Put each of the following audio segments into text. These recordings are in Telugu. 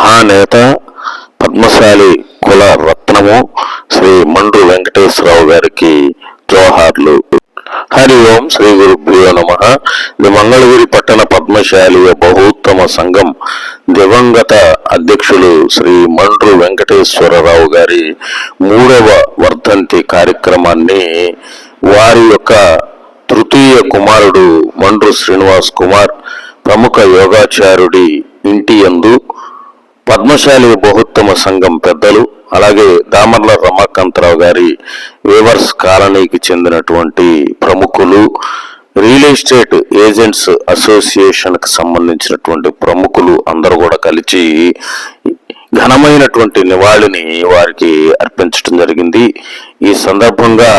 మహానేత పద్మశాలి కుల రత్నము శ్రీ మండ్రు వెంకటేశ్వరరావు గారికి జోహార్లు. హరి ఓం శ్రీ గురుభ్యో నమ. ఇది మంగళగిరి పట్టణ పద్మశాలి బహుత్తమ సంఘం దివంగత అధ్యక్షులు శ్రీ మండ్రు వెంకటేశ్వరరావు గారి మూడవ వర్ధంతి కార్యక్రమాన్ని వారి యొక్క తృతీయ కుమారుడు మండ్రు శ్రీనివాస్ కుమార్ ప్రముఖ యోగాచార్యుడి ఇంటి యందు పద్మశాలి బహుత్తమ సంఘం పెద్దలు అలాగే దామర్ల రమాకాంతరావు గారి వేవర్స్ కాలనీకి చెందినటువంటి ప్రముఖులు రియల్ ఎస్టేట్ ఏజెంట్స్ అసోసియేషన్కి సంబంధించినటువంటి ప్రముఖులు అందరూ కూడా కలిసి ఘనమైనటువంటి నివాళిని వారికి అర్పించడం జరిగింది. ఈ సందర్భంగా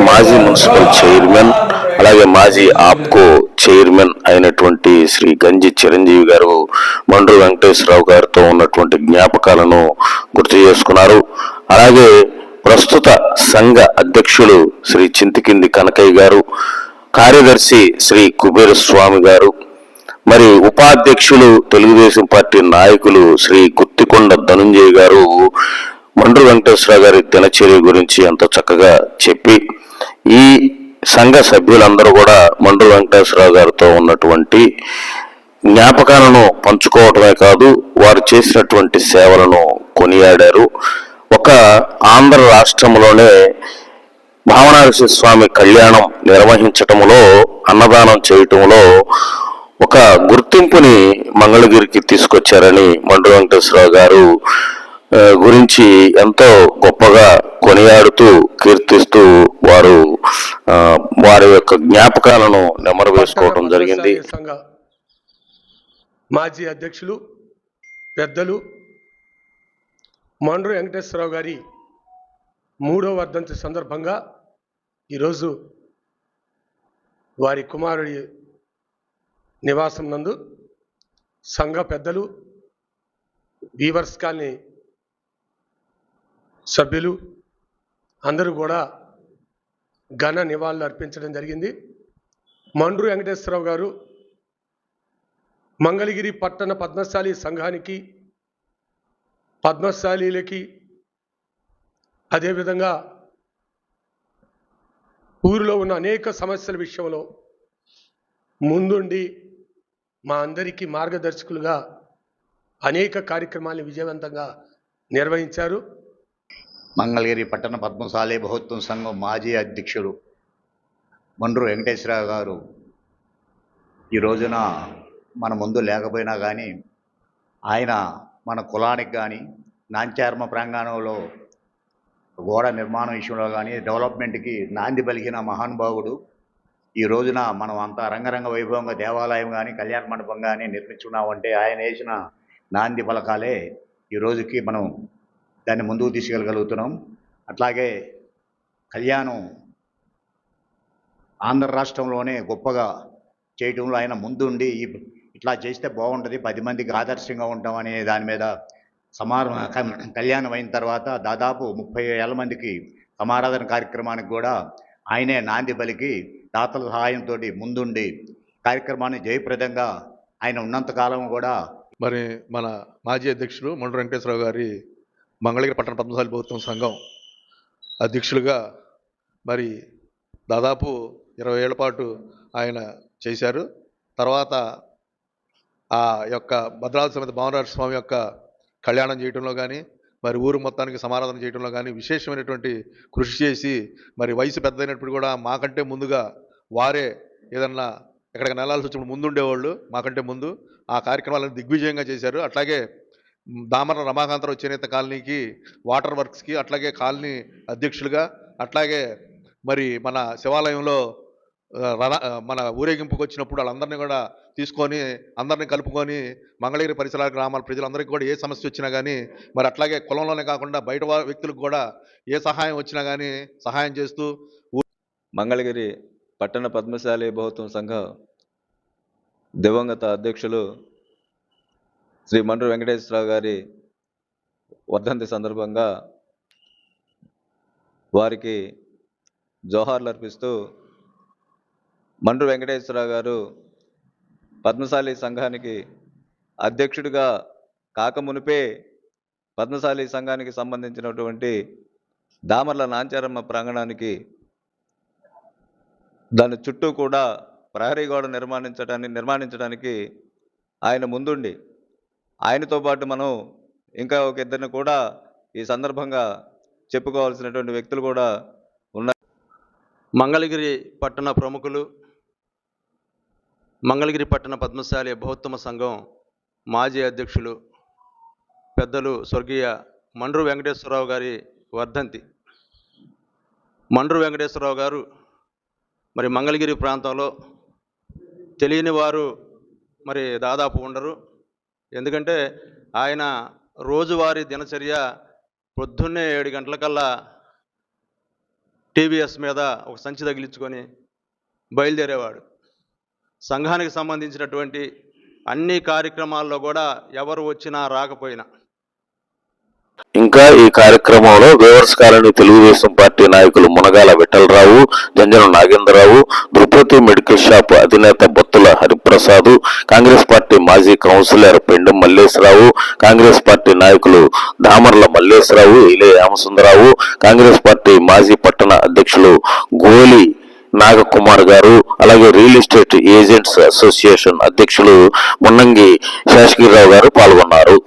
మాజీ మున్సిపల్ చైర్మన్ అలాగే మాజీ ఆప్కో చైర్మన్ అయినటువంటి శ్రీ గంజి చిరంజీవి గారు మండ్రు వెంకటేశ్వరరావు గారితో ఉన్నటువంటి జ్ఞాపకాలను గుర్తు చేసుకున్నారు. అలాగే ప్రస్తుత సంఘ అధ్యక్షులు శ్రీ చింతికింది కనకయ్య గారు కార్యదర్శి శ్రీ కుబేర స్వామి గారు మరి ఉపాధ్యక్షులు తెలుగుదేశం పార్టీ నాయకులు శ్రీ గుత్తికొండ ధనుంజయ గారు మండ్రు వెంకటేశ్వర గారి దినచర్య గురించి ఎంతో చక్కగా చెప్పి ఈ సంఘ సభ్యులందరూ కూడా మండ్రు వెంకటేశ్వరరావు గారితో ఉన్నటువంటి జ్ఞాపకాలను పంచుకోవటమే కాదు వారు చేసినటువంటి సేవలను కొనియాడారు. ఒక ఆంధ్ర రాష్ట్రంలోనే భావనారసి స్వామి కళ్యాణం నిర్వహించటంలో అన్నదానం చేయటంలో ఒక గుర్తింపుని మంగళగిరికి తీసుకొచ్చారని మండు వెంకటేశ్వరరావు గారు గురించి ఎంతో గొప్పగా కొనియాడుతూ కీర్తిస్తూ వారు వారి యొక్క జ్ఞాపకాలను నెమరు వేసుకోవడం జరిగింది. మాజీ అధ్యక్షులు పెద్దలు మండ్రు వెంకటేశ్వరరావు గారి మూడో వర్ధంతి సందర్భంగా ఈరోజు వారి కుమారుడి నివాసం నందు సంఘ పెద్దలు వీవర్స్ కాలనీ సభ్యులు అందరూ కూడా ఘన నివాళులు అర్పించడం జరిగింది. మండ్రు వెంకటేశ్వరరావు గారు మంగళగిరి పట్టణ పద్మశాలి సంఘానికి పద్మశాలీలకి అదేవిధంగా ఊరిలో ఉన్న అనేక సమస్యల విషయంలో ముందుండి మా అందరికీ మార్గదర్శకులుగా అనేక కార్యక్రమాలను విజయవంతంగా నిర్వహించారు. మంగళగిరి పట్టణ పద్మశాలి బహుత్వం సంఘం మాజీ అధ్యక్షుడు మండ్రు వెంకటేశ్వరరావు గారు. ఈ రోజున మన ముందు లేకపోయినా కానీ ఆయన మన కులానికి కానీ నాంచార్మ ప్రాంగణంలో గోడ నిర్మాణం విషయంలో కానీ డెవలప్మెంట్కి నాంది పలికిన మహానుభావుడు. ఈ రోజున మనం అంతా రంగరంగ వైభవంగా దేవాలయం కానీ కళ్యాణ మండపం కానీ నిర్మించుకున్నామంటే ఆయన వేసిన నాంది పలకాలే ఈ రోజుకి మనం దాన్ని ముందుకు తీసుకెళ్ళగలుగుతున్నాం. అట్లాగే కళ్యాణం ఆంధ్ర రాష్ట్రంలోనే గొప్పగా చేయటంలో ఆయన ముందుండి ఇట్లా చేస్తే బాగుంటుంది పది మందికి ఆదర్శంగా ఉంటాం అనే దాని మీద సమార కళ్యాణం అయిన తర్వాత దాదాపు ముప్పై వేల మందికి సమారాధన కార్యక్రమానికి కూడా ఆయనే నాంది పలికి దాతల సహాయంతో ముందుండి కార్యక్రమాన్ని జయప్రదంగా ఆయన ఉన్నంతకాలం కూడా మరి మన మాజీ అధ్యక్షుడు మండు వెంకటేశ్వరరావు గారి మంగళగిరి పట్టణ పద్మశాలి ప్రభుత్వం సంఘం అధ్యక్షులుగా మరి దాదాపు ఇరవై ఏళ్ళ పాటు ఆయన చేశారు. తర్వాత ఆ యొక్క భద్రాద్రి సమేత భావనరాజ స్వామి యొక్క కళ్యాణం చేయటంలో కానీ మరి ఊరు మొత్తానికి సమారాధన చేయడంలో కానీ విశేషమైనటువంటి కృషి చేసి మరి వయసు పెద్దయినప్పుడు కూడా మాకంటే ముందుగా వారే ఏదన్నా ఎక్కడికి నెలాల్సి వచ్చినప్పుడు ముందుండేవాళ్ళు మాకంటే ముందు. ఆ కార్యక్రమాలను దిగ్విజయంగా చేశారు. అట్లాగే దామర రమాకాంతరావు చేనేత కాలనీకి వాటర్ వర్క్స్కి అట్లాగే కాలనీ అధ్యక్షులుగా అట్లాగే మరి మన శివాలయంలో రణ మన ఊరేగింపుకి వచ్చినప్పుడు వాళ్ళందరినీ కూడా తీసుకొని అందరినీ కలుపుకొని మంగళగిరి పరిసరాల గ్రామాల ప్రజలందరికీ కూడా ఏ సమస్య వచ్చినా కానీ మరి అట్లాగే కులంలోనే కాకుండా బయట వ్యక్తులకు కూడా ఏ సహాయం వచ్చినా కానీ సహాయం చేస్తూ మంగళగిరి పట్టణ పద్మశాలి బహుత్వం సంఘం దివంగత అధ్యక్షులు శ్రీ మండ్రు వెంకటేశ్వరరావు గారి వర్ధంతి సందర్భంగా వారికి జోహార్లు అర్పిస్తూ మండ్రు వెంకటేశ్వరరావు గారు పద్మశాలి సంఘానికి అధ్యక్షుడిగా కాకమునిపే పద్మశాలి సంఘానికి సంబంధించినటువంటి దామర్ల నాంచారమ్మ ప్రాంగణానికి దాని చుట్టూ కూడా ప్రహరీ గోడ నిర్మాణించడానికి నిర్మాణించడానికి ఆయన ముందుండి. ఆయనతో పాటు మనం ఇంకా ఒక ఇద్దరిని కూడా ఈ సందర్భంగా చెప్పుకోవాల్సినటువంటి వ్యక్తులు కూడా ఉన్నారు. మంగళగిరి పట్టణ ప్రముఖులు మంగళగిరి పట్టణ పద్మశాలి బహుత్తమ సంఘం మాజీ అధ్యక్షులు పెద్దలు స్వర్గీయ మండ్రు వెంకటేశ్వరరావు గారి వర్ధంతి. మండ్రు వెంకటేశ్వరరావు గారు మరి మంగళగిరి ప్రాంతంలో తెలియని వారు మరి దాదాపు ఉండరు. ఎందుకంటే ఆయన రోజువారీ దినచర్య పొద్దున్నే ఏడు గంటలకల్లా టీవీఎస్ మీద ఒక సంచి తగిలించుకొని బయలుదేరేవాడు. సంఘానికి సంబంధించినటువంటి అన్ని కార్యక్రమాల్లో కూడా ఎవరు వచ్చినా రాకపోయినా ఇంకా ఈ కార్యక్రమంలో వేవర్స్ కాలనీ తెలుగుదేశం పార్టీ నాయకులు మునగాల విఠలరావు జంజన నాగేంద్రరావు దృపతి మెడికల్ షాప్ అధినేత బొత్తుల హరిప్రసాద్ కాంగ్రెస్ పార్టీ మాజీ councillor Pendu Malleswararao Congress party నాయకులు దామర్ల మల్లేశ్వరరావు ఇలే రామసుందరరావు కాంగ్రెస్ పార్టీ మాజీ పట్టణ అధ్యక్షులు గోలి నాగకుమార్ గారు అలాగే రియల్ ఎస్టేట్ ఏజెంట్స్ అసోసియేషన్ అధ్యక్షులు మున్నంగి శేషగిరిరావు గారు పాల్గొన్నారు.